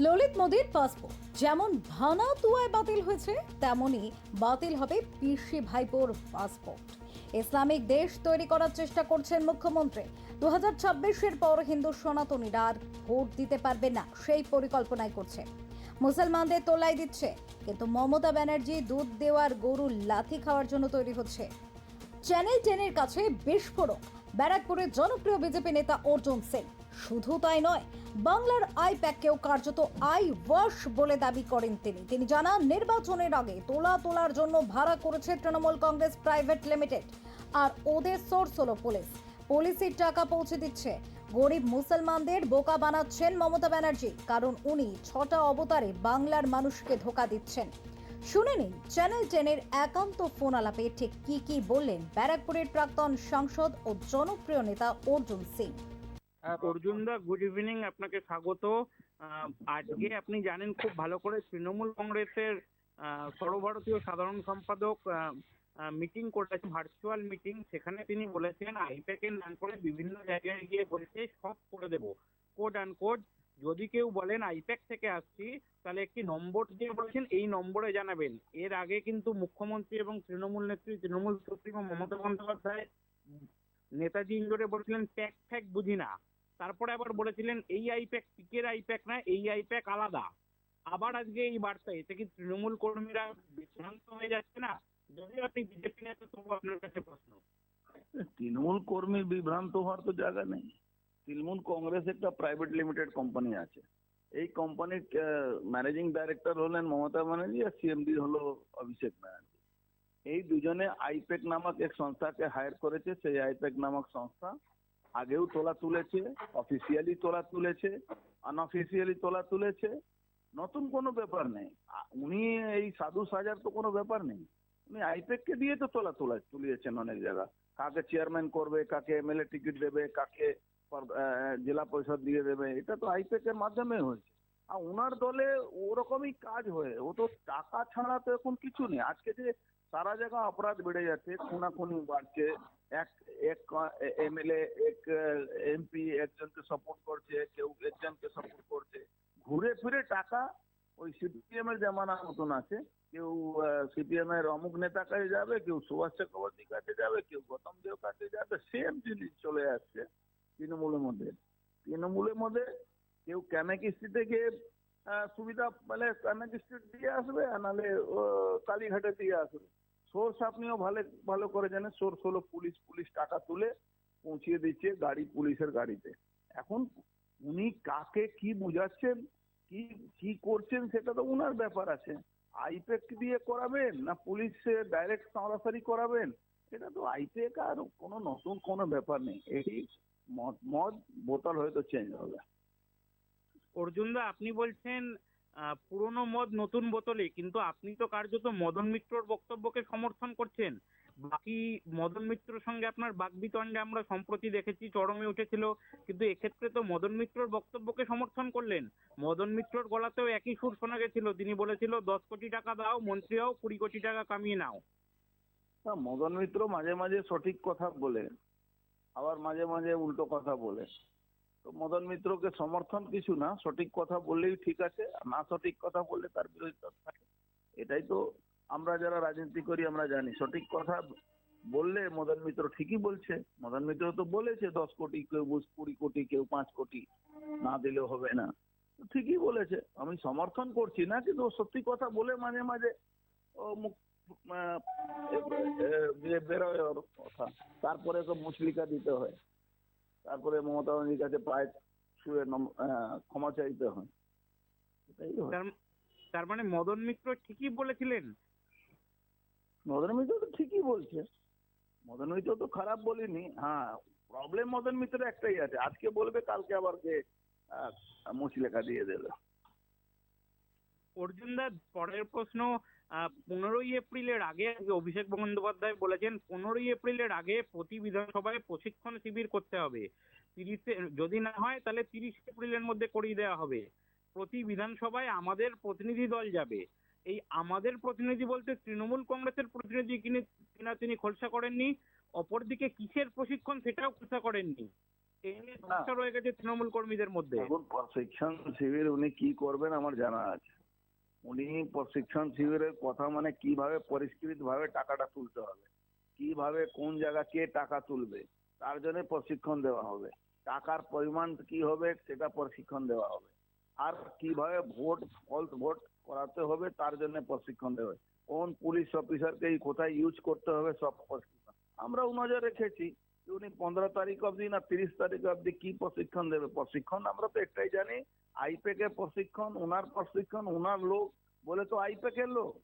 ললিত মোদীর পাসপোর্ট যেমন ভানা তুয়ায় বাতিল হয়েছে, তেমনি বাতিল হবে পিসি ভাইপোর পাসপোর্ট ইসলামিক দেশ তৈরি করার চেষ্টা করছেন মুখ্যমন্ত্রী। দু হাজার ছাব্বিশের পর হিন্দু সনাতনীরা আর ভোট দিতে পারবে না, সেই পরিকল্পনাই করছে। মুসলমানদের তোলাই দিচ্ছে, কিন্তু মমতা ব্যানার্জি দুধ দেওয়ার গরু লাথি খাওয়ার জন্য তৈরি হচ্ছে। চ্যানেল টেনের কাছে বিস্ফোরক, ব্যারাকপুরের জনপ্রিয় বিজেপি নেতা অর্জুন সিং। শুধু তাই নয়, বাংলার আই প্যাককেও কার্যত আই ওয়াশ বলে দাবি করেন তিনি। তিনি জানান, নির্বাচনের আগে তোলা তোলার জন্য ভাড়া করেছে তৃণমূল কংগ্রেস প্রাইভেট লিমিটেড আর ওদের সোর্স হলো পুলিশ। পুলিশের টাকা পৌঁছে দিচ্ছে। গরিব মুসলমানদের বোকা বানাচ্ছেন মমতা ব্যানার্জি, কারণ উনি ছটা অবতারে বাংলার মানুষকে ধোকা দিচ্ছেন। শুনে নিন চ্যানেল টেনের একান্ত ফোন আলাপে ঠিক কি কি বললেন ব্যারাকপুরের প্রাক্তন সাংসদ ও জনপ্রিয় নেতা অর্জুন সিং। অর্জুন দা গুড ইভিনিং আপনাকে স্বাগত। আজকে আপনি জানেন খুব ভালো করে তৃণমূল কংগ্রেসের সর্বভারতীয় সাধারণ সম্পাদক মিটিং করেছে ভার্চুয়াল মিটিং সেখানে তিনি বলেছেন আইপ্যাকের নাম করে বিভিন্ন জায়গায় গিয়ে বলছে সব করে দেব। কোড অ্যান্ড কোড যদি কেউ বলেন আইপ্যাক থেকে আসছি তাহলে একটি নম্বর দিয়ে বলেছেন এই নম্বরে জানাবেন। এর আগে কিন্তু মুখ্যমন্ত্রী এবং তৃণমূল নেত্রী তৃণমূল সুপ্রিমো মমতা বন্দ্যোপাধ্যায় নেতাজি ইন্দোরে বলেছিলেন প্যাক ফ্যাক বুঝি না। তারপরে আবার বলেছিলেন, এই আইপ্যাক পিকের আইপ্যাক না, এই আইপ্যাক আলাদা। আবার আজকে এই বার্তা, এতে কি তৃণমূল কর্মীরা বিভ্রান্ত হয়ে যাচ্ছে না? যদি আপনি বিজেপি নেতা, তবু আপনার কাছে প্রশ্ন। তৃণমূল কর্মীর বিভ্রান্ত হওয়ার তো জায়গা নেই। তৃণমূল কংগ্রেস একটা প্রাইভেট লিমিটেড কোম্পানি আছে। এই কোম্পানির ম্যানেজিং ডাইরেক্টর হলেন মমতা ব্যানার্জি আর সিএমডি হলো অভিষেক ব্যানার্জি। এই দুজনে আইপ্যাক নামক এক সংস্থাকে হায়ার করেছে। সেই আইপ্যাক নামক সংস্থা আগেও তোলা তুলেছে অফিসিয়ালি তোলা তুলেছে আনঅফিসিয়ালি তোলা তুলেছে। নতুন কোনো ব্যাপার নেই। উনি এই সাধু সাজার তো কোনো ব্যাপার নেই। উনি আইপ্যাককে দিয়ে তো তোলা তোলা তুলিয়েছেন অনেক জায়গা। কাকে চেয়ারম্যান করবে, কাকে এমএলএ টিকিট দেবে, কাকে জেলা পরিষদ দিয়ে দেবে, এটা তো আইপ্যাক এর মাধ্যমে হয়েছে। আর ওনার দলে ওরকমই কাজ হয়ে, ও তো টাকা ছাড়া তো এখন কিছু নেই। আজকে যে সারা জায়গা অপরাধ বেড়ে যাচ্ছে খুনাখুনি বাড়ছে এক এক এমএলএ এক এমপি একজনকে সাপোর্ট করছে কেউ একজনকে সাপোর্ট করছে ঘুরে ফিরে টাকা ওই সিপিএম এর জামানার মতন আছে কেউ সিপিএম এর অমুক নেতা কাছে যাবে কেউ সুভাষ চক্রবর্তীর কাছে যাবে কেউ গৌতম দেব কাছে যাবে সেম জিনিস চলে আসছে তৃণমূলের মধ্যে তৃণমূলের মধ্যে কেউ ক্যামে কিস্তিতে গিয়ে আহ, সুবিধা মানে ক্যামে কিস্তি দিয়ে আসবে আর নাহলে ও, কালীঘাটে দিয়ে আসবে সোর্স আপনিও ভালো ভালো করে জানেন সোর্স হলো পুলিশ পুলিশ টাকা তুলে পৌঁছিয়ে দিচ্ছে গাড়ি, পুলিশের গাড়িতে। এখন উনি কাকে কি বুঝাচ্ছেন, কি কি করছেন সেটা তো উনার ব্যাপার আছে। আইপ্যাক দিয়ে করাবেন না পুলিশে ডাইরেক্ট সরাসরি করাবেন? এটা তো আইপ্যাক আর কোনো নতুন কোনো ব্যাপার নেই। এটি মদ মদ বোতল হয়তো চেঞ্জ হবে। অর্জুন দা, আপনি বলছেন পুরনো মদ নতুন বোতলে, কিন্তু আপনি তো কার্যত মদন মিত্রর বক্তব্যকে সমর্থন করছেন। বাকি মদন মিত্রর সঙ্গে আপনার বাগবিতণ্ডে আমরা সম্প্রতি দেখেছি, চরমে উঠেছিল, কিন্তু এক্ষেত্রে তো মদন মিত্রর বক্তব্যকে সমর্থন করলেন। মদন মিত্রর গলাতেও একই সুর শোনা গেছিল, তিনি বলেছিল, দশ কোটি টাকা দাও, মন্ত্রী হও, কুড়ি কোটি টাকা কামিয়ে নাও। না মদন মিত্র মাঝে মাঝে সঠিক কথা বলে, আবার মাঝে মাঝে উল্টো কথা বলে। তো মদন মিত্রকে সমর্থন কিছু না, সঠিক কথা বললেই ঠিক আছে না সঠিক কথা বললে তার বিরোধিতা থাকে। এটাই তো আমরা যারা রাজনীতি করি, আমরা জানি। সঠিক কথা বললে মদন মিত্র ঠিকই বলছে। মদন মিত্র তো বলেছে, দশ কোটি কেউ কুড়ি কোটি কেউ পাঁচ কোটি, না দিলেও হবে না। ঠিকই বলেছে। আমি সমর্থন করছি না, কিন্তু সত্যি কথা বলে মাঝে মাঝে ও মুখ বেরোয় ওর কথা। তারপরে তো মুচলিকা দিতে হয়। তারপরে মমতা ব্যানার্জির কাছে পায়ে আহ, ক্ষমা চাইতে হয়। তার মানে মদন মিত্র ঠিকই বলেছিলেন? মদন মিত্র তো ঠিকই বলছে। মদন মিত্র তো খারাপ বলিনি। হ্যাঁ প্রবলেম মদন মিত্র একটাই আছে। আজকে বলবে কালকে আবার যে মুচলেখা দিয়ে দেবে। অর্জুন দা পরের প্রশ্ন পনেরোই এপ্রিলের আগে অভিষেক বন্দ্যোপাধ্যায় বলেছেন পনেরোই এপ্রিলের আগে প্রতি বিধানসভায় প্রশিক্ষণ শিবির করতে হবে। তিরিশে যদি না হয় তাহলে তিরিশ এপ্রিলের মধ্যে করিয়ে দেওয়া হবে। প্রতি বিধানসভায় আমাদের প্রতিনিধি দল যাবে। এই আমাদের প্রতিনিধি বলতে তৃণমূল কংগ্রেসের প্রতিনিধি কিনে কিনা তিনি খোলসা করেননি অপরদিকে কিসের প্রশিক্ষণ সেটাও খোলসা করেননি। এই নিয়ে সমস্যা রয়ে গেছে তৃণমূল কর্মীদের মধ্যে। প্রশিক্ষণ শিবির উনি কি করবেন আমার জানা আছে। উনি প্রশিক্ষণ শিবিরের কথা মানে কীভাবে পরিষ্কৃত ভাবে টাকাটা তুলতে হবে, কীভাবে কোন জায়গা কে টাকা তুলবে, তার জন্য প্রশিক্ষণ দেওয়া হবে। টাকার পরিমাণ কি হবে সেটা প্রশিক্ষণ দেওয়া হবে। আর কীভাবে ভোট ফলস ভোট করাতে হবে তার জন্য প্রশিক্ষণ দেওয়া হবে। কোন পুলিশ অফিসারকে কোথায় ইউজ করতে হবে সব প্রশিক্ষণ। আমরাও নজর রেখেছি উনি পনেরো তারিখ অবধি না তিরিশ তারিখ অবধি কি প্রশিক্ষণ দেবে। প্রশিক্ষণ আমরা তো একটাই জানি আইপেকে প্রশিক্ষণ ওনার প্রশিক্ষণ ওনার লোক, বলে তো আইপেকের লোক।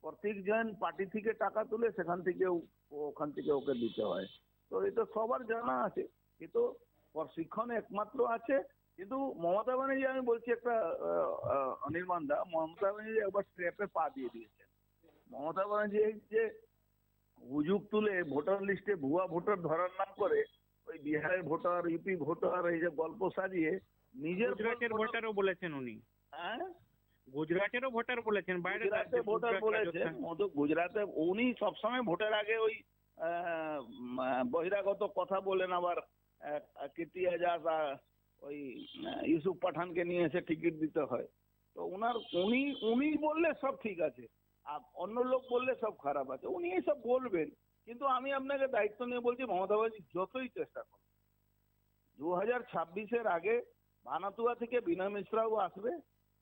প্রত্যেকজন পার্টি থেকে টাকা তুলে সেখান থেকে ওখান থেকে ওকে দিতে হয়। তো এটা সবার জানা আছে। কিন্তু প্রশিক্ষণ একমাত্র আছে। কিন্তু মমতা ব্যানার্জি, আমি বলছি একটা অনির্বাণ দা, মমতা ব্যানার্জি একবার স্ট্রেপে পা দিয়ে দিয়েছেন। মমতা ব্যানার্জি যে হুজুগ তুলে ভোটার লিস্টে ভুয়া ভোটার ধরার নাম করে, ওই বিহারের ভোটার, ইউপি ভোটার, এই যে গল্প সাজিয়ে নিজের গুজরাটের ভোটারও বলেছেন উনি। হ্যাঁ? গুজরাটেরও ভোটার বলেছেন বাইরে গুজরাটে ভোটার বলেছেন মতো গুজরাটে উনি সবসময় ভোটের আগে ওই বহিরাগত কথা বলেন আবার কীর্তি আজাদ ওই ইউসুফ পাঠানকে নিয়ে এসে টিকিট দিতে হয়। তো উনার উনি উনি বললে সব ঠিক আছে আর অন্য লোক বললে সব খারাপ আছে উনি এসব বলবেন। কিন্তু আমি আপনাকে দায়িত্ব নিয়ে বলছি মমতা ব্যানার্জি যতই চেষ্টা করুন দু হাজার ছাব্বিশের আগে ভানাতুয়া থেকে বিনয় মিশ্রাও আসবে।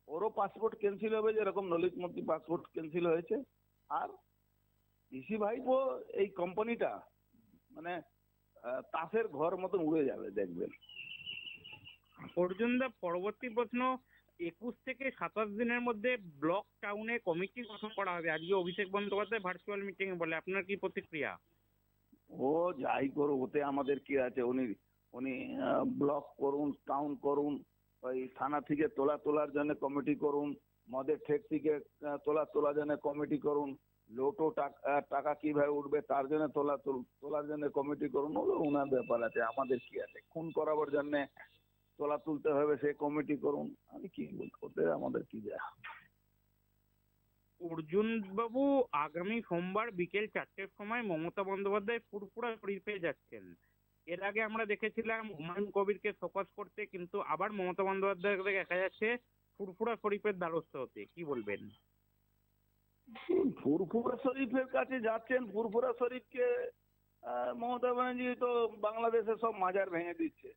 ওরও পাসপোর্ট ক্যান্সেল হবে যেরকম ললিত মোদী পাসপোর্ট ক্যান্সেল হয়েছে। আর পিসি ভাইপো এই কোম্পানিটা মানে তাসের ঘর মতন উড়ে যাবে দেখবেন। অর্জুন দা পরবর্তী প্রশ্ন একুশ থেকে সাতাশ দিনের মধ্যে ব্লক টাউনে কমিটি গঠন করা হবে। আজকে অভিষেক বন্দ্যোপাধ্যায় ভার্চুয়াল মিটিং এ বলে আপনার কি প্রতিক্রিয়া? ও যাই করো ওতে আমাদের কি আছে? উনি উনি ব্লক করুন টাউন করুন, ওই থানা থেকে তোলা তোলার জন্য কমিটি করুন, মদের ঠেক থেকে তোলা তোলার জন্য কমিটি করুন, লোটো টাকা কীভাবে উঠবে তার জন্য তোলা তোলার জন্য কমিটি করুন, ওগুলো ওনার ব্যাপার আছে, আমাদের কি আছে? খুন করাবার জন্য তোলা তুলতে হবে, সে কমিটি করুন, আমি কি বলব আমাদের কি যায় অর্জুন বাবু আগামী সোমবার বিকেল চারটের সময় মমতা বন্দ্যোপাধ্যায় ফুরফুরা শরীফে যাচ্ছেন। এর আগে আমরা দেখেছিলাম হুমায়ুন কবিরকে ফোকাস করতে, কিন্তু আবার মমতা বন্দ্যোপাধ্যায়কে দেখা যাচ্ছে ফুরফুরা শরীফের দ্বারস্থ হতে। কি বলবেন? ফুরফুরা শরীফের কাছে যাচ্ছেন, ফুরফুরা শরীফকে মমতা ব্যানার্জি তো বাংলাদেশে সব মাজার ভেঙে দিচ্ছে।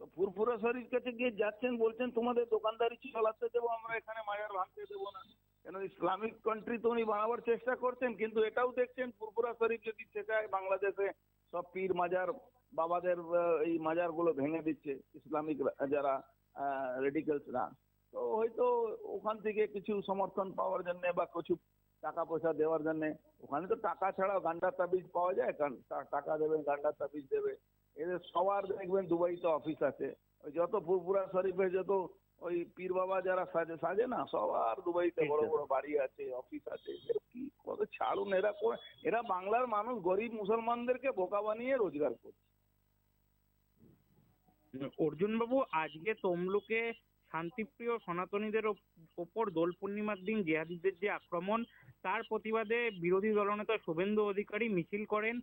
তো ফুরফুরা শরীফ কাছে গিয়ে যাচ্ছেন, বলছেন, তোমাদের দোকানদারি চালাতে দেবো, আমরা এখানে মাজার ভাঙতে দেবো না। কেন, ইসলামিক কান্ট্রি তো উনি বানাবার চেষ্টা করছেন, কিন্তু এটাও দেখছেন ফুরফুরা শরীফ যদি শেখায় বাংলাদেশে সব পীর মাজার বাবাদের এই মাজারগুলো ভেঙে দিচ্ছে, ইসলামিক যারা রেডিক্যালসরা তো হয়তো ওখান থেকে কিছু সমর্থন পাওয়ার জন্য বা কিছু টাকা পয়সা দেওয়ার জন্য, ওখানে তো টাকা ছাড়া গান্ডার তাবিজ পাওয়া যায়, কারণ টাকা দেবেন, গান্ডার তাবিজ দেবে। এদের সবার দেখবেন দুবাইতে অফিস আছে। যত ফুরফুরা শরীফে যত ওই পীর বাবা যারা সাজে সাজে না সবার দুবাইতে বড় বড় বাড়ি আছে অফিস আছে। কি কত ছাড়ুন? এরা করে- এরা বাংলার মানুষ গরিব মুসলমানদেরকে বোকা বানিয়ে রোজগার করছে। অর্জুন বাবু আজকে তমলুকে শান্তিপ্রিয় সনাতনীদের ওপ- ওপর দোল পূর্ণিমার দিন জিহাদিদের যে আক্রমণ তার প্রতিবাদে বিরোধী দলনেতা শুভেন্দু অধিকারী মিছিল করেন।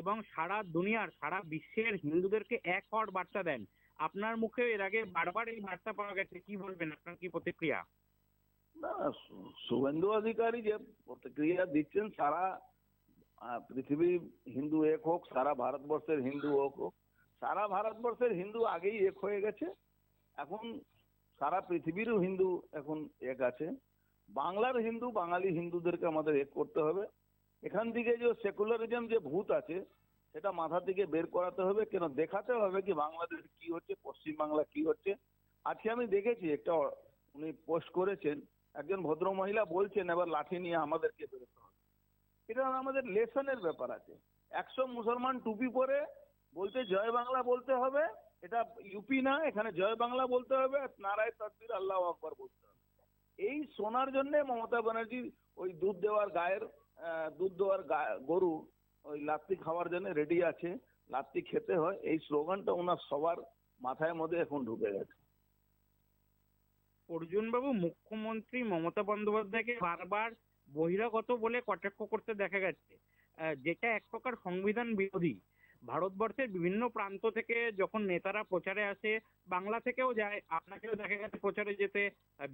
এবং সারা দুনিয়ার, সারা বিশ্বের হিন্দুদেরকে এক হওয়ার বার্তা দেন। আপনার মুখে এর আগে বারবার এই বার্তা পাওয়া গেছে। কি বলবেন? আপনার কি প্রতিক্রিয়া? না শুভেন্দু অধিকারী যে প্রতিক্রিয়া দিচ্ছেন, সারা পৃথিবী হিন্দু এক হোক, সারা ভারতবর্ষের হিন্দু হোক হোক, সারা ভারতবর্ষের হিন্দু আগেই এক হয়ে গেছে। এখন সারা পৃথিবীরও হিন্দু এখন এক আছে। বাংলার হিন্দু, বাঙালি হিন্দুদেরকে আমাদের এক করতে হবে। এখান থেকে যে সেকুলারিজম যে ভূত আছে, সেটা মাথা থেকে বের করাতে হবে, কেন দেখাতে হবে কি বাংলাদেশ কি হচ্ছে পশ্চিম বাংলা কি হচ্ছে? আজকে আমি দেখেছি একটা উনি পোস্ট করেছেন, একজন ভদ্র মহিলা বলছেন, এবার লাঠি নিয়ে আমাদেরকে বেরোতে হবে। এটা আমাদের লেসনের ব্যাপার আছে। একশো মুসলমান টুপি পরে বলতে জয় বাংলা বলতে হবে, এটা ইউপি না, এখানে জয় বাংলা বলতে হবে নারায় তকবীর আল্লাহ আকবর বলতে হবে। এই শোনার জন্য মমতা ব্যানার্জি ওই দুধ দেওয়ার গায়ের দুধ দেওয়ার গরু, ওই লাত্তি খাওয়ার জন্য রেডি আছে। লাত্তি খেতে হয়। এই স্লোগানটা ওনার সবার মাথায় মধ্যে এখন ঢুকে গেছে। অর্জুন বাবু মুখ্যমন্ত্রী মমতা বন্দ্যোপাধ্যায়কে বারবার বহিরাগত বলে কটাক্ষ করতে দেখা গেছে। যেটা এক প্রকার সংবিধান বিরোধী। ভারতবর্ষের বিভিন্ন প্রান্ত থেকে যখন নেতারা প্রচারে আসে, বাংলা থেকেও যায়, আপনাকেও দেখা গেছে প্রচারে যেতে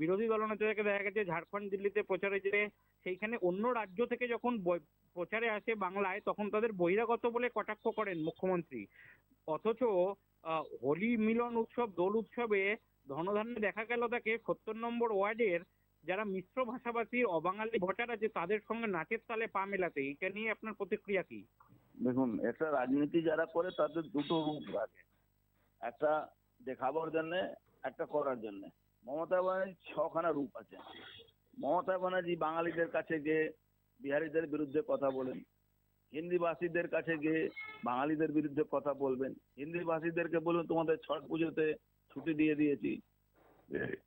বিরোধী দলনেতাদেরকে দেখা গেছে ঝাড়খণ্ড, দিল্লিতে প্রচারে যেতে, সেইখানে অন্য রাজ্য থেকে যখন প্রচারে আসে বাংলায়, তখন তাদের বহিরাগত বলে কটাক্ষ করেন মুখ্যমন্ত্রী। অথচ হোলি মিলন উৎসব, দোল উৎসবে ধনধান্যে দেখা গেল তাকে সত্তর নম্বর ওয়ার্ডের যারা মিশ্র ভাষাভাষীর অবাঙালি ভোটার আছে, তাদের সঙ্গে নাচের তালে পা মেলাতে। এটা নিয়ে আপনার প্রতিক্রিয়া কি? দেখুন, একটা রাজনীতি যারা করে তাদের দুটো রূপ থাকে একটা দেখাবার জন্য, একটা করার জন্য। মমতা ব্যানার্জি ছখানা রূপ আছে। মমতা ব্যানার্জি বাঙালিদের কাছে গিয়ে বিহারিদের বিরুদ্ধে কথা বলেন। হিন্দিভাষীদের কাছে গিয়ে বাঙালিদের বিরুদ্ধে কথা বলবেন। হিন্দিভাষীদেরকে বলুন, তোমাদের ছট পুজোতে ছুটি দিয়ে দিয়েছি।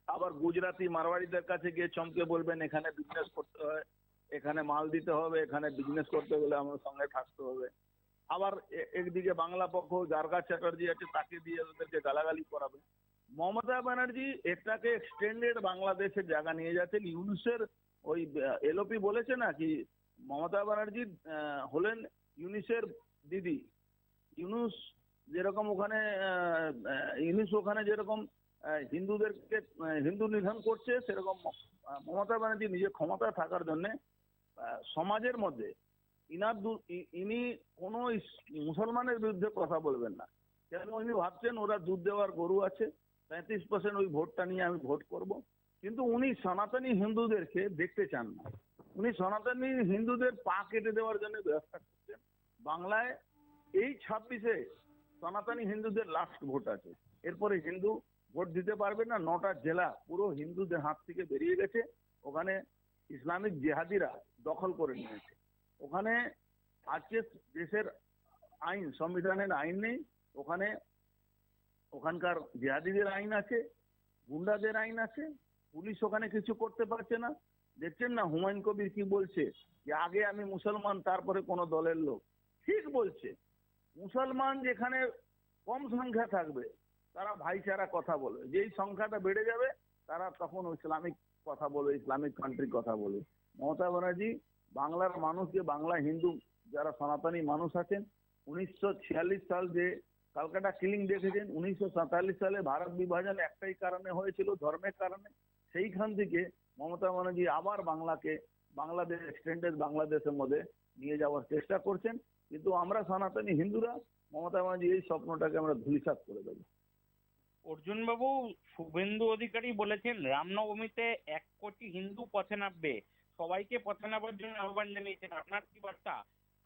আবার গুজরাটি মারওয়াড়িদের কাছে গিয়ে চমকে বলবেন, এখানে বিজনেস করতে হয়। এখানে মাল দিতে হবে, এখানে বিজনেস করতে গেলে আমার সঙ্গে থাকতে হবে। আবার একদিকে বাংলা পক্ষ গার্গা চ্যাটার্জি আছে, তাকে দিয়ে ওদেরকে গালাগালি করাবে। মমতা ব্যানার্জি এটাকে এক্সটেন্ডেড বাংলাদেশের জায়গা নিয়ে যাচ্ছেন। ইউনুসের ওই এলওপি বলেছে না কি, মমতা ব্যানার্জি হলেন ইউনিসের দিদি। ইউনুস যেরকম ওখানে ইউনুস ওখানে যেরকম হিন্দুদেরকে হিন্দু নিধন করছে, সেরকম মমতা ব্যানার্জি নিজের ক্ষমতায় থাকার জন্য সমাজের মধ্যে ইনার ইনি কোনো মুসলমানের বিরুদ্ধে কথা বলবেন না। কেন উনি ভাবছেন ওরা দুধ দেওয়ার গরু আছে, পঁয়ত্রিশ পার্সেন্ট ওই ভোটটা নিয়ে আমি ভোট করব। কিন্তু উনি সনাতনী হিন্দুদেরকে দেখতে চান না। উনি সনাতনী হিন্দুদের পা কেটে দেওয়ার জন্য ব্যবস্থা করছেন। বাংলায় এই ছাব্বিশে সনাতনী হিন্দুদের লাস্ট ভোট আছে। এরপরে হিন্দু ভোট দিতে পারবে না, নটা জেলা পুরো হিন্দুদের হাত থেকে বেরিয়ে গেছে। ওখানে ইসলামিক জেহাদিরা দখল করে নিয়েছে। ওখানে আজকে দেশের আইন, সংবিধানের আইন নেই। ওখানে ওখানকার জেহাদিদের আইন আছে, গুন্ডাদের আইন আছে। পুলিশ ওখানে কিছু করতে পারছে না। দেখছেন না হুমায়ুন কবির কি বলছে? যে আগে আমি মুসলমান, তারপরে কোনো দলের লোক। ঠিক বলছে। মুসলমান যেখানে কম সংখ্যা থাকবে তারা ভাইচারা কথা বলবে যেই সংখ্যাটা বেড়ে যাবে, তারা তখন ইসলামিক কথা বলবে ইসলামিক কান্ট্রি কথা বলবে মমতা ব্যানার্জি, বাংলার মানুষকে বাংলা হিন্দু যারা সনাতনী মানুষ আছেন, উনিশশো সাল যে কালকাটা কিলিং দেখেছেন, উনিশশো সালে ভারত বিভাজন একটাই কারণে হয়েছিল, ধর্মের কারণে। সেইখান থেকে মমতা ব্যানার্জি আবার বাংলাকে, বাংলাদেশ এক্সটেন্ডেড বাংলাদেশের মধ্যে নিয়ে যাওয়ার চেষ্টা করছেন। কিন্তু আমরা সনাতনী হিন্দুরা, মমতা ব্যানার্জি এই স্বপ্নটাকে আমরা ধূলিসাৎ করে দেবো। অর্জুন বাবু শুভেন্দু অধিকারী বলেছেন, রামনবমীতে এক কোটি হিন্দু পথে নামবে। সবাইকে পথে নামার জন্য আহ্বান জানিয়েছেন। আপনার কি বার্তা?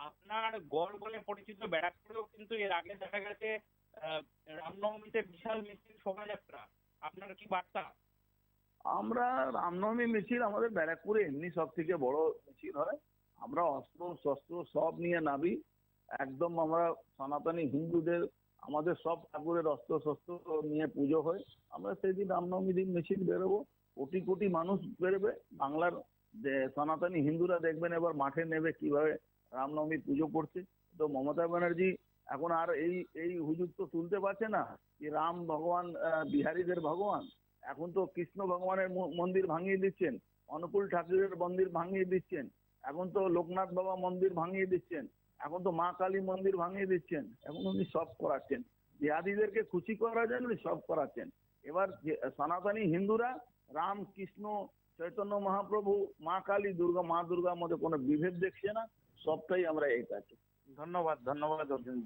আপনার গড় বলে পরিচিত ব্যারাকপুরেও কিন্তু এর আগে দেখা গেছে রামনবমীতে বিশাল মিছিল শোভাযাত্রা। আপনার কি বার্তা? আমরা রামনবমী মিছিল আমাদের ব্যারাকপুরে এমনি সব থেকে বড় মিছিল হয়। আমরা অস্ত্র, শস্ত্র সব নিয়ে নামি। একদম আমরা সনাতনী হিন্দুদের আমাদের সব ঠাকুরের অস্ত্র শস্ত্র নিয়ে পুজো হয়। আমরা সেদিন রামনবমী দিন মিছিল বেরোবো। কোটি কোটি মানুষ বেরোবে। বাংলার সনাতনী হিন্দুরা দেখবেন এবার মাঠে নেবে কীভাবে রামনবমী পুজো করছে। তো মমতা ব্যানার্জি এখন আর এই এই হুজুগ তো তুলতে পারছে না যে রাম ভগবান বিহারীদের ভগবান। এখন তো কৃষ্ণ ভগবানের মন্দির ভাঙিয়ে দিচ্ছেন। অনুকূল ঠাকুরের মন্দির ভাঙিয়ে দিচ্ছেন। এখন তো লোকনাথ বাবা মন্দির ভাঙিয়ে দিচ্ছেন। এখন তো মা কালী মন্দির ভাঙিয়ে দিচ্ছেন, এখন উনি সব করাচ্ছেন। জিহাদিদেরকে খুশি করার জন্য উনি সব করাচ্ছেন। এবার সনাতনী হিন্দুরা, রাম, কৃষ্ণ, চৈতন্য মহাপ্রভু, মা কালী, দুর্গা, মা দুর্গার মধ্যে কোনো বিভেদ দেখছে না, সবটাই আমরা এক আছে ধন্যবাদ ধন্যবাদ অর্জুন